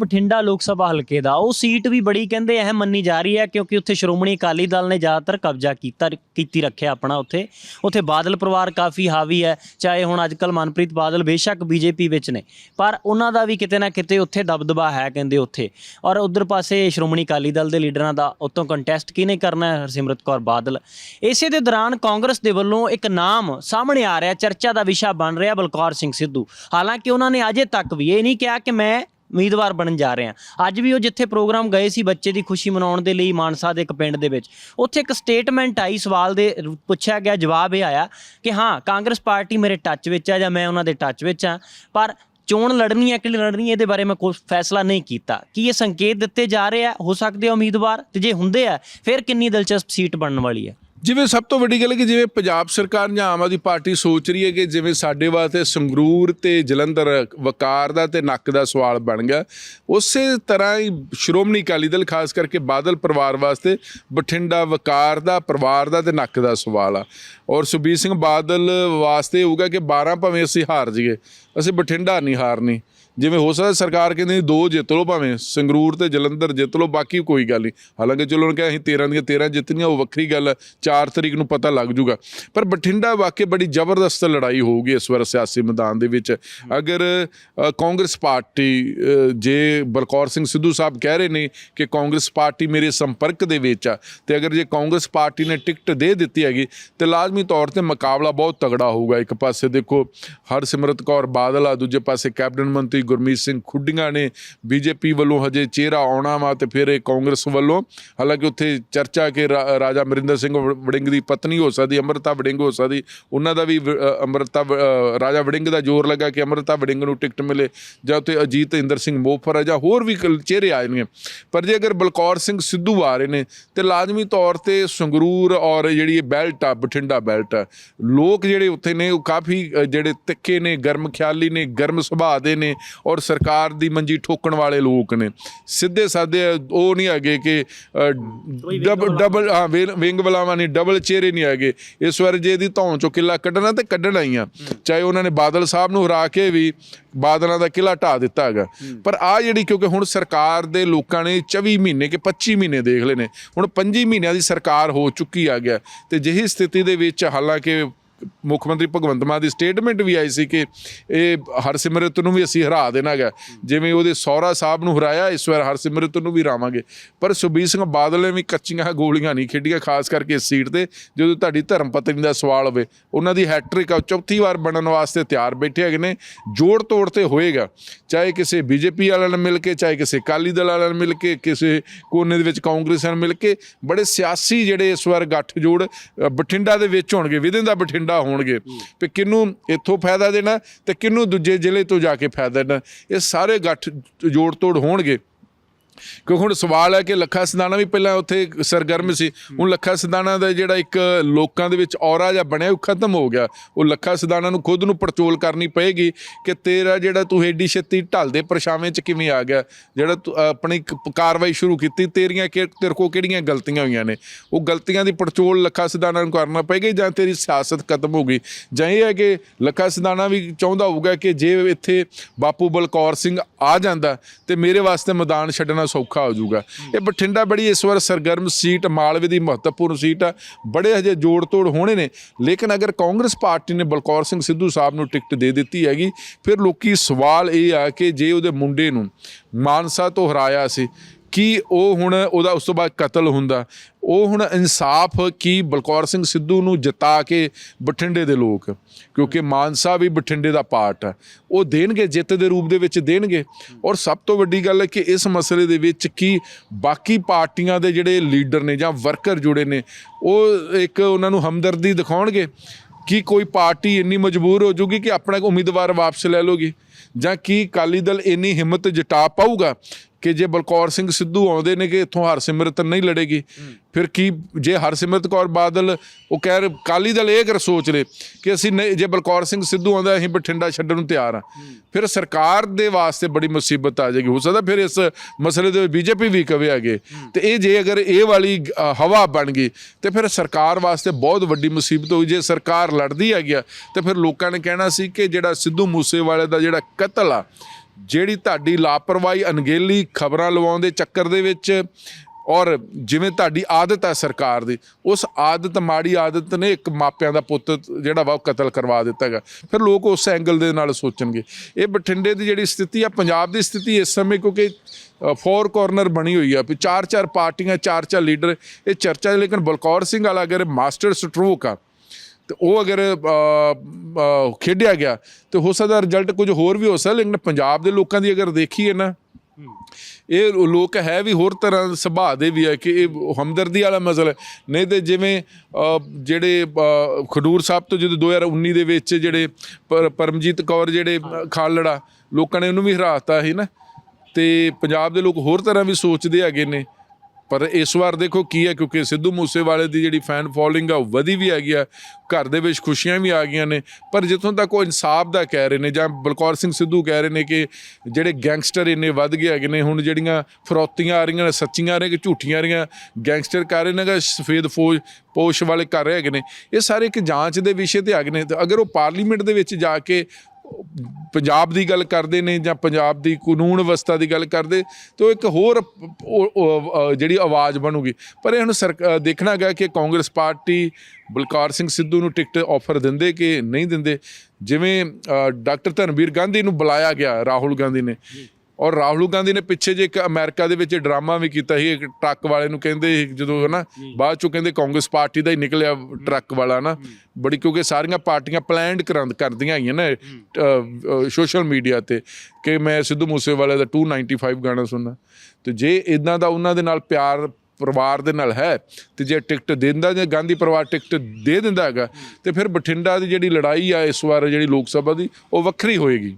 ਬਠਿੰਡਾ ਲੋਕ ਸਭਾ ਹਲਕੇ ਦਾ। ਉਹ ਸੀਟ ਵੀ ਬੜੀ ਕਹਿੰਦੇ ਅਹਿਮ ਮੰਨੀ ਜਾ ਰਹੀ ਹੈ ਕਿਉਂਕਿ ਉੱਥੇ ਸ਼੍ਰੋਮਣੀ ਅਕਾਲੀ ਦਲ ਨੇ ਜ਼ਿਆਦਾਤਰ ਕਬਜ਼ਾ ਕੀਤਾ, ਕੀਤੀ ਰੱਖਿਆ ਆਪਣਾ ਉੱਥੇ। ਉੱਥੇ ਬਾਦਲ ਪਰਿਵਾਰ ਕਾਫੀ ਹਾਵੀ ਹੈ, ਚਾਹੇ ਹੁਣ ਅੱਜਕੱਲ ਮਨਪ੍ਰੀਤ ਬਾਦਲ ਬੇਸ਼ੱਕ ਬੀਜੇਪੀ ਵਿੱਚ ਨੇ। ਪਰ ਉਹਨਾਂ ਦਾ ਵੀ ਕਿਤੇ ਨਾ ਕਿਤੇ ਉੱਥੇ ਦਬਦਬਾ ਹੈ ਕਹਿੰਦੇ ਉੱਥੇ। ਔਰ ਉਧਰ ਪਾਸੇ ਸ਼੍ਰੋਮਣੀ ਅਕਾਲੀ ਦਲ ਦੇ ਲੀਡਰਾਂ ਦਾ ਉਤੋਂ ਕੰਟੈਸਟ ਕਿਹਨੇ ਕਰਨਾ ਹੈ, ਹਰਸਿਮਰਤ ਕੌਰ ਬਾਦਲ? ਇਸੇ ਦੇ ਦੌਰਾਨ ਕਾਂਗਰਸ ਦੇ ਵੱਲੋਂ ਇੱਕ ਨਾਮ ਸਾਹਮਣੇ ਆ ਰਿਹਾ, ਚਰਚਾ ਦਾ ਵਿਸ਼ਾ ਬਣ ਰਿਹਾ ਬਲਕੌਰ ਸਿੰਘ ਸਿੱਧੂ। ਹਾਲਾਂਕਿ ਉਹਨਾਂ ਨੇ ਅਜੇ ਤੱਕ ਵੀ ਇਹ ਨਹੀਂ ਕਿਹਾ ਕਿ ਮੈਂ ਉਮੀਦਵਾਰ ਬਣਨ ਜਾ ਰਹੇ ਹਾਂ। ਅੱਜ ਵੀ ਉਹ ਜਿੱਥੇ ਪ੍ਰੋਗਰਾਮ ਗਏ ਸੀ ਬੱਚੇ ਦੀ ਖੁਸ਼ੀ ਮਨਾਉਣ ਦੇ ਲਈ ਮਾਨਸਾ ਦੇ ਇੱਕ ਪਿੰਡ ਦੇ ਵਿੱਚ, ਉੱਥੇ ਇੱਕ ਸਟੇਟਮੈਂਟ ਆਈ ਸਵਾਲ ਦੇ, ਪੁੱਛਿਆ ਗਿਆ, ਜਵਾਬ ਇਹ ਆਇਆ ਕਿ ਹਾਂ, ਕਾਂਗਰਸ ਪਾਰਟੀ ਮੇਰੇ ਟੱਚ ਵਿੱਚ ਆ ਜਾਂ ਮੈਂ ਉਹਨਾਂ ਦੇ ਟੱਚ ਵਿੱਚ ਹਾਂ ਪਰ ਚੋਣ ਲੜਨੀ ਹੈ ਕਿ ਨਹੀਂ ਲੜਨੀ ਇਹਦੇ ਬਾਰੇ ਮੈਂ ਕੋਈ ਫੈਸਲਾ ਨਹੀਂ ਕੀਤਾ। ਕੀ ਇਹ ਸੰਕੇਤ ਦਿੱਤੇ ਜਾ ਰਹੇ ਆ? ਹੋ ਸਕਦੇ ਆ ਉਮੀਦਵਾਰ? ਤੇ ਜੇ ਹੁੰਦੇ ਆ, ਫਿਰ ਕਿੰਨੀ ਦਿਲਚਸਪ ਸੀਟ ਬਣਨ ਵਾਲੀ ਹੈ? ਜਿਵੇਂ ਸਭ ਤੋਂ ਵੱਡੀ ਗੱਲ ਹੈ ਕਿ ਜਿਵੇਂ ਪੰਜਾਬ ਸਰਕਾਰ ਜਾਂ ਆਮ ਆਦਮੀ ਪਾਰਟੀ ਸੋਚ ਰਹੀ ਹੈ ਕਿ ਜਿਵੇਂ ਸਾਡੇ ਵਾਸਤੇ ਸੰਗਰੂਰ ਤੇ ਜਲੰਧਰ ਵਕਾਰ ਦਾ ਤੇ ਨੱਕ ਦਾ ਸਵਾਲ ਬਣ ਗਿਆ, ਉਸੇ ਤਰ੍ਹਾਂ ਹੀ ਸ਼੍ਰੋਮਣੀ ਅਕਾਲੀ ਦਲ, ਖਾਸ ਕਰਕੇ ਬਾਦਲ ਪਰਿਵਾਰ ਵਾਸਤੇ ਬਠਿੰਡਾ ਵਕਾਰ ਦਾ, ਪਰਿਵਾਰ ਦਾ ਤੇ ਨੱਕ ਦਾ ਸਵਾਲ ਆ। ਔਰ ਸੁਬੀਰ ਸਿੰਘ ਬਾਦਲ ਵਾਸਤੇ ਹੋਊਗਾ ਕਿ 12 ਭਾਵੇਂ ਅਸੀਂ ਹਾਰ ਜਾਈਏ, ਅਸੀਂ ਬਠਿੰਡਾ ਨਹੀਂ ਹਾਰਨੀ। ਜਿਵੇਂ ਹੋ ਸਕਦਾ ਸਰਕਾਰ ਕਹਿੰਦੀ ਦੋ ਜਿੱਤ ਲਓ ਭਾਵੇਂ, ਸੰਗਰੂਰ ਤੇ ਜਲੰਧਰ ਜਿੱਤ ਲਓ, ਬਾਕੀ ਕੋਈ ਗੱਲ ਨਹੀਂ। ਹਾਲਾਂਕਿ ਚਲੋ ਉਹਨਾਂ ਕਿਹਾ ਅਸੀਂ 13 ਦੀਆਂ 13 ਜਿੱਤਣੀਆਂ, ਉਹ ਵੱਖਰੀ ਗੱਲ 4 ਤਰੀਕ ਨੂੰ ਪਤਾ ਲੱਗ ਜੂਗਾ। ਪਰ ਬਠਿੰਡਾ ਵਾਕਈ ਬੜੀ ਜ਼ਬਰਦਸਤ ਲੜਾਈ ਹੋਊਗੀ ਇਸ ਵਾਰ ਸਿਆਸੀ ਮੈਦਾਨ ਦੇ ਵਿੱਚ। ਅਗਰ ਕਾਂਗਰਸ ਪਾਰਟੀ ਜੇ ਬਲਕੌਰ ਸਿੰਘ ਸਿੱਧੂ ਸਾਹਿਬ ਕਹਿ ਰਹੇ ਨੇ ਕਿ ਕਾਂਗਰਸ ਪਾਰਟੀ ਮੇਰੇ ਸੰਪਰਕ ਦੇ ਵਿੱਚ ਆ, ਤੇ ਅਗਰ ਜੇ ਕਾਂਗਰਸ ਪਾਰਟੀ ਨੇ ਟਿਕਟ ਦੇ ਦਿੱਤੀ ਹੈਗੀ, ਤੇ ਲਾਜ਼ਮੀ ਤੌਰ ਤੇ ਮੁਕਾਬਲਾ ਬਹੁਤ ਤਗੜਾ ਹੋਊਗਾ। ਇੱਕ ਪਾਸੇ ਦੇਖੋ, ਹਰਸਿਮਰਤ ਕੌਰ ਬਾਦਲ ਆ, ਦੂਜੇ ਪਾਸੇ ਕੈਬਨਿਟ ਮੰਤਰੀ ਗੁਰਮੀਤ ਸਿੰਘ ਖੁੱਡੀਆਂ ਨੇ ਬੀਜੇਪੀ ਵੱਲੋਂ ਹਜੇ ਚਿਹਰਾ ਆਉਣਾ ਵਾ ਤੇ ਫਿਰ ਇਹ ਕਾਂਗਰਸ ਵੱਲੋਂ, ਹਾਲਾਂਕਿ ਉੱਥੇ ਚਰਚਾ ਕਿ ਰਾਜਾ ਅਮਰਿੰਦਰ ਸਿੰਘ ਵੜਿੰਗ ਦੀ ਪਤਨੀ ਹੋ ਸਕਦੀ, ਅੰਮ੍ਰਿਤਾ ਵੜਿੰਗ ਹੋ ਸਕਦੀ, ਉਹਨਾਂ ਦਾ ਵੀ ਵ- ਅੰਮ੍ਰਿਤਾ ਵ- ਰਾਜਾ ਵੜਿੰਗ ਦਾ ਜ਼ੋਰ ਲੱਗਾ ਕਿ ਅੰਮ੍ਰਿਤਾ ਵੜਿੰਗ ਨੂੰ ਟਿਕਟ ਮਿਲੇ, ਜਾਂ ਉੱਥੇ ਅਜੀਤ ਇੰਦਰ ਸਿੰਘ ਮੋਫਰ ਆ, ਜਾਂ ਹੋਰ ਵੀ ਕਲ- ਚਿਹਰੇ ਆਏ ਨੇ। ਪਰ ਜੇ ਅਗਰ ਬਲਕੌਰ ਸਿੰਘ ਸਿੱਧੂ ਆ ਰਹੇ ਨੇ, ਤੇ ਲਾਜ਼ਮੀ ਤੌਰ ਤੇ ਸੰਗਰੂਰ ਔਰ ਜਿਹੜੀ ਇਹ ਬੈਲਟ ਆ, ਬਠਿੰਡਾ ਬੈਲਟ ਆ, ਲੋਕ ਜਿਹੜੇ ਉੱਥੇ ਨੇ, ਉਹ ਕਾਫੀ ਜਿਹੜੇ ਤਿੱਖੇ ਨੇ, ਗਰਮ ਖਿਆਲੀ ਨੇ, ਗਰਮ ਸੁਭਾਅ ਦੇ ਨੇ ਔਰ ਸਰਕਾਰ ਦੀ ਮੰਜੀ ਠੋਕਣ ਵਾਲੇ ਲੋਕ ਨੇ। ਸਿੱਧੇ ਸਾਦੇ ਉਹ ਨਹੀਂ ਹੈਗੇ ਕਿ ਡਬਲ ਡਬਲ ਹਾਂ ਵਿੰਗ ਬਲਾਵਾ ਨਹੀਂ ਡਬਲ ਚਿਹਰੇ ਨਹੀਂ ਹੈਗੇ। ਇਸ ਵਾਰ ਜੇ ਇਹਦੀ ਧੌਣ ਚੋਂ ਕਿੱਲਾ ਕੱਢਣਾ ਤੇ ਕੱਢਣਾ ਹੀ ਆ। ਚਾਹੇ ਉਹਨਾਂ ਨੇ ਬਾਦਲ ਸਾਹਿਬ ਨੂੰ ਹਰਾ ਕੇ ਵੀ ਬਾਦਲਾਂ ਦਾ ਕਿਲਾ ਢਾ ਦਿੱਤਾ ਹੈਗਾ। ਪਰ ਆ ਜਿਹੜੀ ਕਿਉਂਕਿ ਹੁਣ ਸਰਕਾਰ ਦੇ ਲੋਕਾਂ ਨੇ 24 ਮਹੀਨੇ ਕਿ 25 ਮਹੀਨੇ ਦੇਖ ਲਏ ਨੇ। ਹੁਣ 25 ਮਹੀਨਿਆਂ ਦੀ ਸਰਕਾਰ ਹੋ ਚੁੱਕੀ ਆ ਗਿਆ। ਤੇ ਜਿਹੀ ਸਥਿਤੀ ਦੇ ਵਿੱਚ ਹਾਲਾਂਕਿ ਮੁੱਖ ਮੰਤਰੀ ਭਗਵੰਤ ਮਾਨ ਦੀ ਸਟੇਟਮੈਂਟ ਵੀ ਆਈ ਸੀ ਕਿ ਇਹ ਹਰਸਿਮਰਤ ਨੂੰ ਵੀ ਅਸੀਂ ਹਰਾ ਦੇਣਾਗਾ। ਜਿਵੇਂ ਉਹਦੇ ਸੌਰਾ ਸਾਹਿਬ ਨੂੰ ਹਰਾਇਆ, ਇਸ ਵਾਰ ਹਰਸਿਮਰਤ ਨੂੰ ਵੀ ਹਰਾਵਾਂਗੇ। ਪਰ ਸੁਬੀਰ ਸਿੰਘ ਬਾਦਲ ਨੇ ਵੀ ਕੱਚੀਆਂ ਗੋਲੀਆਂ ਨਹੀਂ ਖੇਡੀਆਂ, ਖਾਸ ਕਰਕੇ ਇਸ ਸੀਟ ਤੇ, ਜਦੋਂ ਤੁਹਾਡੀ ਧਰਮ ਪਤਨੀ ਦਾ ਸਵਾਲ ਹੋਵੇ। ਉਹਨਾਂ ਦੀ ਹੈਟ੍ਰਿਕ ਆ ਚੌਥੀ ਵਾਰ ਬਣਨ ਵਾਸਤੇ ਤਿਆਰ ਬੈਠੇ ਹੈਗੇ ਨੇ, ਜੋੜ ਤੋੜ ਤੇ ਹੋਏਗਾ। ਚਾਹੇ ਕਿਸੇ ਬੀਜੇਪੀ ਵਾਲਿਆਂ ਨਾਲ ਮਿਲ ਕੇ, ਚਾਹੇ ਕਿਸੇ ਅਕਾਲੀ ਦਲ ਵਾਲਿਆਂ ਨਾਲ ਮਿਲ ਕੇ, ਕਿਸੇ ਕੋਨੇ ਦੇ ਵਿੱਚ ਕਾਂਗਰਸ ਨਾਲ ਮਿਲ ਕੇ, ਬੜੇ ਸਿਆਸੀ ਜਿਹੜੇ ਇਸ ਵਾਰ ਗੱਠ ਜੋੜ ਬਠਿੰਡਾ ਦੇ ਵਿੱਚ ਹੋਣਗੇ, ਵਿਦਿਨ ਦਾ ਬਠਿੰਡਾ ਹੋਣਗੇ। ਵੀ ਕਿਹਨੂੰ ਇੱਥੋਂ ਫਾਇਦਾ ਦੇਣਾ ਤੇ ਕਿਹਨੂੰ ਦੂਜੇ ਜ਼ਿਲ੍ਹੇ ਤੋਂ ਜਾ ਕੇ ਫਾਇਦਾ ਦੇਣਾ। ਇਹ ਸਾਰੇ ਗੱਠ ਜੋੜ ਤੋੜ ਹੋਣਗੇ। ਕਿਉਂਕਿ ਹੁਣ ਸਵਾਲ ਹੈ ਕਿ ਲੱਖਾ ਸਿਧਾਣਾ ਵੀ ਪਹਿਲਾਂ ਉੱਥੇ ਸਰਗਰਮ ਸੀ। ਹੁਣ ਲੱਖਾ ਸਿਧਾਣਾ ਦਾ ਜਿਹੜਾ ਇੱਕ ਲੋਕਾਂ ਦੇ ਵਿੱਚ ਔਰਾ ਜਿਹਾ ਬਣਿਆ, ਉਹ ਖਤਮ ਹੋ ਗਿਆ। ਉਹ ਲੱਖਾ ਸਿਧਾਣਾ ਨੂੰ ਖੁਦ ਨੂੰ ਪੜਚੋਲ ਕਰਨੀ ਪਏਗੀ ਕਿ ਤੇਰਾ ਜਿਹੜਾ ਤੂੰ ਏਡੀ ਛੇਤੀ ਢਲਦੇ ਪਰਛਾਵੇਂ ਚ ਕਿਵੇਂ ਆ ਗਿਆ। ਜਿਹੜਾ ਤੂੰ ਆਪਣੀ ਕਾਰਵਾਈ ਸ਼ੁਰੂ ਕੀਤੀ, ਤੇਰੀਆਂ ਕਿ, ਤੇਰੇ ਕੋ ਕਿਹੜੀਆਂ ਗਲਤੀਆਂ ਹੋਈਆਂ ਨੇ? ਉਹ ਗਲਤੀਆਂ ਦੀ ਪੜਚੋਲ ਲੱਖਾ ਸਿਧਾਣਾ ਨੂੰ ਕਰਨਾ ਪਏਗੀ ਜਾਂ ਤੇਰੀ ਸਿਆਸਤ ਖਤਮ ਹੋ ਗਈ? ਜਾਂ ਇਹ ਹੈ ਕਿ ਲੱਖਾ ਸਿਧਾਣਾ ਵੀ ਚਾਹੁੰਦਾ ਹੋਊਗਾ ਕਿ ਜੇ ਇੱਥੇ ਬਾਪੂ ਬਲਕੌਰ ਸਿੰਘ ਆ ਜਾਂਦਾ ਤੇ ਮੇਰੇ ਵਾਸਤੇ ਮੈਦਾਨ ਛੱਡਣਾ ਸੌਖਾ ਹੋ ਜਾਊਗਾ। ਇਹ ਬਠਿੰਡਾ ਬੜੀ ਇਸ ਵਾਰ ਸਰਗਰਮ ਸੀਟ, ਮਾਲਵੇ ਦੀ ਮਹੱਤਵਪੂਰਨ ਸੀਟ ਆ। ਬੜੇ ਹਜੇ ਜੋੜ ਤੋੜ ਹੋਣੇ ਨੇ। ਲੇਕਿਨ ਅਗਰ ਕਾਂਗਰਸ ਪਾਰਟੀ ਨੇ ਬਲਕੌਰ ਸਿੰਘ ਸਿੱਧੂ ਸਾਹਿਬ ਨੂੰ ਟਿਕਟ ਦੇ ਦਿੱਤੀ ਹੈਗੀ, ਫਿਰ ਲੋਕੀ ਸਵਾਲ ਇਹ ਆ ਕਿ ਜੇ ਉਹਦੇ ਮੁੰਡੇ ਨੂੰ ਮਾਨਸਾ ਤੋਂ ਹਰਾਇਆ ਸੀ ਕੀ ਉਹ ਹੁਣ ਉਹਦਾ ਉਸ ਤੋਂ ਬਾਅਦ ਕਤਲ ਹੁੰਦਾ? ਉਹ ਹੁਣ ਇਨਸਾਫ ਕੀ ਬਲਕੌਰ ਸਿੰਘ ਸਿੱਧੂ ਨੂੰ ਜਿਤਾ ਕੇ ਬਠਿੰਡੇ ਦੇ ਲੋਕ? ਕਿਉਂਕਿ ਮਾਨਸਾ ਵੀ ਬਠਿੰਡੇ ਦਾ ਪਾਰਟ ਹੈ ਉਹ ਦੇਣਗੇ, ਜਿੱਤ ਦੇ ਰੂਪ ਦੇ ਵਿੱਚ ਦੇਣਗੇ। ਔਰ ਸਭ ਤੋਂ ਵੱਡੀ ਗੱਲ ਹੈ ਕਿ ਇਸ ਮਸਲੇ ਦੇ ਵਿੱਚ ਕੀ ਬਾਕੀ ਪਾਰਟੀਆਂ ਦੇ ਜਿਹੜੇ ਲੀਡਰ ਨੇ ਜਾਂ ਵਰਕਰ ਜੁੜੇ ਨੇ, ਉਹ ਇੱਕ ਉਹਨਾਂ ਨੂੰ ਹਮਦਰਦੀ ਦਿਖਾਉਣਗੇ ਕਿ ਕੋਈ ਪਾਰਟੀ ਇੰਨੀ ਮਜਬੂਰ ਹੋ ਜੂਗੀ ਕਿ ਆਪਣਾ ਉਮੀਦਵਾਰ ਵਾਪਸ ਲੈ ਲੋਗੀ ਜਾਂ ਕੀ ਅਕਾਲੀ ਦਲ ਇੰਨੀ ਹਿੰਮਤ ਜਟਾ ਪਾਊਗਾ ਕਿ ਜੇ ਬਲਕੌਰ ਸਿੰਘ ਸਿੱਧੂ ਆਉਂਦੇ ਨੇ ਕਿ ਇੱਥੋਂ ਹਰਸਿਮਰਤ ਨਹੀਂ ਲੜੇਗੀ, ਫਿਰ ਕੀ ਜੇ ਹਰਸਿਮਰਤ ਕੌਰ ਬਾਦਲ, ਉਹ ਕਹਿ ਰਹੇ ਕਾਲੀ ਦਲ ਇਹ ਕਰ ਸੋਚ ਲੇ ਕਿ ਅਸੀਂ ਨਹੀਂ, ਜੇ ਬਲਕੌਰ ਸਿੰਘ ਸਿੱਧੂ ਆਉਂਦਾ, ਅਸੀਂ ਬਠਿੰਡਾ ਛੱਡਣ ਨੂੰ ਤਿਆਰ ਆ ਫਿਰ ਸਰਕਾਰ ਦੇ ਵਾਸਤੇ ਬੜੀ ਮੁਸੀਬਤ ਆ ਜਾਏਗੀ। ਹੋ ਸਕਦਾ ਫਿਰ ਇਸ ਮਸਲੇ ਦੇ ਬੀਜੇਪੀ ਵੀ ਕਵੇ ਹੈਗੇ ਤੇ ਇਹ ਜੇ ਅਗਰ ਇਹ ਵਾਲੀ ਹਵਾ ਬਣ ਗਈ, ਤੇ ਫਿਰ ਸਰਕਾਰ ਵਾਸਤੇ ਬਹੁਤ ਵੱਡੀ ਮੁਸੀਬਤ ਹੋਈ। ਜੇ ਸਰਕਾਰ ਲੜਦੀ ਹੈਗੀ ਆ, ਤੇ ਫਿਰ ਲੋਕਾਂ ਨੇ ਕਹਿਣਾ ਸੀ ਕਿ ਜਿਹੜਾ ਸਿੱਧੂ ਮੂਸੇਵਾਲੇ ਦਾ ਜਿਹੜਾ ਕਤਲ ਆ ਜਿਹੜੀ ਤੁਹਾਡੀ ਲਾਪਰਵਾਹੀ ਅਣਗਹਿਲੀ ਖਬਰਾਂ ਲਵਾਉਣ ਦੇ ਚੱਕਰ ਦੇ ਵਿੱਚ ਔਰ ਜਿਵੇਂ ਤੁਹਾਡੀ ਆਦਤ ਹੈ ਸਰਕਾਰ ਦੀ, ਉਸ ਆਦਤ, ਮਾੜੀ ਆਦਤ ਨੇ ਇੱਕ ਮਾਪਿਆਂ ਦਾ ਪੁੱਤ ਜਿਹੜਾ ਵਾ ਉਹ ਕਤਲ ਕਰਵਾ ਦਿੱਤਾ ਹੈਗਾ। ਫਿਰ ਲੋਕ ਉਸ ਐਂਗਲ ਦੇ ਨਾਲ ਸੋਚਣਗੇ। ਇਹ ਬਠਿੰਡੇ ਦੀ ਜਿਹੜੀ ਸਥਿਤੀ ਆ, ਪੰਜਾਬ ਦੀ ਸਥਿਤੀ ਇਸ ਸਮੇਂ ਕਿਉਂਕਿ ਫੋਰ ਕਾਰਨਰ ਬਣੀ ਹੋਈ ਆ, ਵੀ ਚਾਰ ਚਾਰ ਪਾਰਟੀਆਂ ਚਾਰ ਚਾਰ ਲੀਡਰ ਇਹ ਚਰਚਾ ਲੇਕਿਨ ਬਲਕੌਰ ਸਿੰਘ ਵਾਲਾ ਅਗਰ ਮਾਸਟਰ ਸਟਰੋਕ ਆ ਤੇ ਉਹ ਅਗਰ ਖੇਡਿਆ ਗਿਆ ਤੇ ਹੋ ਸਕਦਾ ਰਿਜ਼ਲਟ ਕੁਝ ਹੋਰ ਵੀ ਹੋ ਸਕਦਾ ਲੇਕਿਨ ਪੰਜਾਬ ਦੇ ਲੋਕਾਂ ਦੀ ਅਗਰ ਦੇਖੀਏ ਨਾ ਇਹ ਲੋਕ ਹੈ ਵੀ ਹੋਰ ਤਰ੍ਹਾਂ ਦੇ ਸੁਭਾਅ ਦੇ ਵੀ ਹੈ ਕਿ ਇਹ ਹਮਦਰਦੀ ਵਾਲਾ ਮਸਲਾ ਹੈ। ਨਹੀਂ ਤੇ ਜਿਵੇਂ ਜਿਹੜੇ ਖਡੂਰ ਸਾਹਿਬ ਤੋਂ ਜਦੋਂ 2019 ਦੇ ਵਿੱਚ ਜਿਹੜੇ ਪਰਮਜੀਤ ਕੌਰ ਜਿਹੜੇ ਅ, ਖਾਲੜਾ ਲੋਕਾਂ ਨੇ ਉਹਨੂੰ ਵੀ ਹਰਾਤਾ ਸੀ ਨਾ ਤੇ ਪੰਜਾਬ ਦੇ ਲੋਕ ਹੋਰ ਤਰ੍ਹਾਂ ਵੀ ਸੋਚਦੇ ਹੈਗੇ ਨੇ ਪਰ ਇਸ ਵਾਰ ਦੇਖੋ ਕੀ ਹੈ, ਕਿਉਂਕਿ ਸਿੱਧੂ ਮੂਸੇਵਾਲੇ ਦੀ ਜਿਹੜੀ ਫੈਨ ਫੋਲੋਇੰਗ ਆ, ਉਹ ਵਧੀ ਵੀ ਹੈਗੀ ਆ। ਘਰ ਦੇ ਵਿੱਚ ਖੁਸ਼ੀਆਂ ਵੀ ਆ ਗਈਆਂ ਨੇ। ਪਰ ਜਿੱਥੋਂ ਤੱਕ ਉਹ ਇਨਸਾਫ ਦਾ ਕਹਿ ਰਹੇ ਨੇ, ਜਾਂ ਬਲਕੌਰ ਸਿੰਘ ਸਿੱਧੂ ਕਹਿ ਰਹੇ ਨੇ ਕਿ ਜਿਹੜੇ ਗੈਂਗਸਟਰ ਇੰਨੇ ਵੱਧ ਗਏ ਹੈਗੇ ਨੇ, ਹੁਣ ਜਿਹੜੀਆਂ ਫਰੋਤੀਆਂ ਆ ਰਹੀਆਂ ਨੇ, ਸੱਚੀਆਂ ਆ ਰਹੀਆਂ ਕਿ ਝੂਠੀਆਂ ਆ ਰਹੀਆਂ ਗੈਂਗਸਟਰ ਕਰ ਰਹੇ ਨੇ ਕਿ ਸਫੇਦ ਫੌਜ ਪੋਸ਼ ਵਾਲੇ ਕਰ ਰਹੇ ਹੈਗੇ ਨੇ। ਇਹ ਸਾਰੇ ਇੱਕ ਜਾਂਚ ਦੇ ਵਿਸ਼ੇ ਤੇ ਹੈਗੇ ਨੇ। ਤੇ ਅਗਰ ਉਹ ਪਾਰਲੀਮੈਂਟ ਦੇ ਵਿੱਚ ਜਾ ਕੇ ਪੰਜਾਬ ਦੀ ਗੱਲ ਕਰਦੇ ਨੇ ਜਾਂ ਪੰਜਾਬ ਦੀ ਕਾਨੂੰਨ ਵਿਵਸਥਾ ਦੀ ਗੱਲ ਕਰਦੇ, ਤਾਂ ਉਹ ਇੱਕ ਹੋਰ ਉਹ- ਜਿਹੜੀ ਆਵਾਜ਼ ਬਣੂਗੀ। ਪਰ ਇਹ ਹੁਣ ਸਰਕ- ਦੇਖਣਾ ਹੈਗਾ ਕਿ ਕਾਂਗਰਸ ਪਾਰਟੀ ਬਲਕਾਰ ਸਿੰਘ ਸਿੱਧੂ ਨੂੰ ਟਿਕਟ ਆਫਰ ਦਿੰਦੇ ਕਿ ਨਹੀਂ ਦਿੰਦੇ? ਜਿਵੇਂ ਡਾਕਟਰ ਧਨਵੀਰ ਗਾਂਧੀ ਨੂੰ ਬੁਲਾਇਆ ਗਿਆ, ਰਾਹੁਲ ਗਾਂਧੀ ਨੇ। ਔਰ ਰਾਹੁਲ ਗਾਂਧੀ ਨੇ ਪਿੱਛੇ ਜੇ ਇੱਕ ਅਮਰੀਕਾ ਦੇ ਵਿੱਚ ਡਰਾਮਾ ਵੀ ਕੀਤਾ ਸੀ ਇੱਕ ਟਰੱਕ ਵਾਲੇ ਨੂੰ ਕਹਿੰਦੇ ਜਦੋਂ ਹਨਾ ਬਾਅਦ ਚੋਂ ਕਹਿੰਦੇ ਕਾਂਗਰਸ ਪਾਰਟੀ ਦਾ ਹੀ ਨਿਕਲਿਆ ਟਰੱਕ ਵਾਲਾ ਨਾ ਬੜੀ ਕਿਉਂਕਿ ਸਾਰੀਆਂ ਪਾਰਟੀਆਂ ਪਲਾਨਡ ਕਰਦੀਆਂ ਆਈਆਂ ਨਾ ਸੋਸ਼ਲ ਮੀਡੀਆ ਤੇ ਕਿ ਮੈਂ ਸਿੱਧੂ ਮੂਸੇਵਾਲੇ ਦਾ 295 ਗਾਣਾ ਸੁਣਨਾ। ਤੇ ਜੇ ਇਦਾਂ ਦਾ ਉਹਨਾਂ ਦੇ ਨਾਲ ਪਿਆਰ ਪਰਿਵਾਰ ਦੇ ਨਾਲ ਹੈ ਤੇ ਜੇ ਟਿਕਟ ਦਿੰਦਾ ਜੇ ਗਾਂਧੀ ਪਰਿਵਾਰ ਟਿਕਟ ਦੇ ਦਿੰਦਾ ਹੈਗਾ ਤੇ ਫਿਰ ਬਠਿੰਡਾ ਦੀ ਜਿਹੜੀ ਲੜਾਈ ਆ ਇਸ ਵਾਰ ਜਿਹੜੀ ਲੋਕ ਸਭਾ ਦੀ ਉਹ ਵੱਖਰੀ ਹੋਏਗੀ।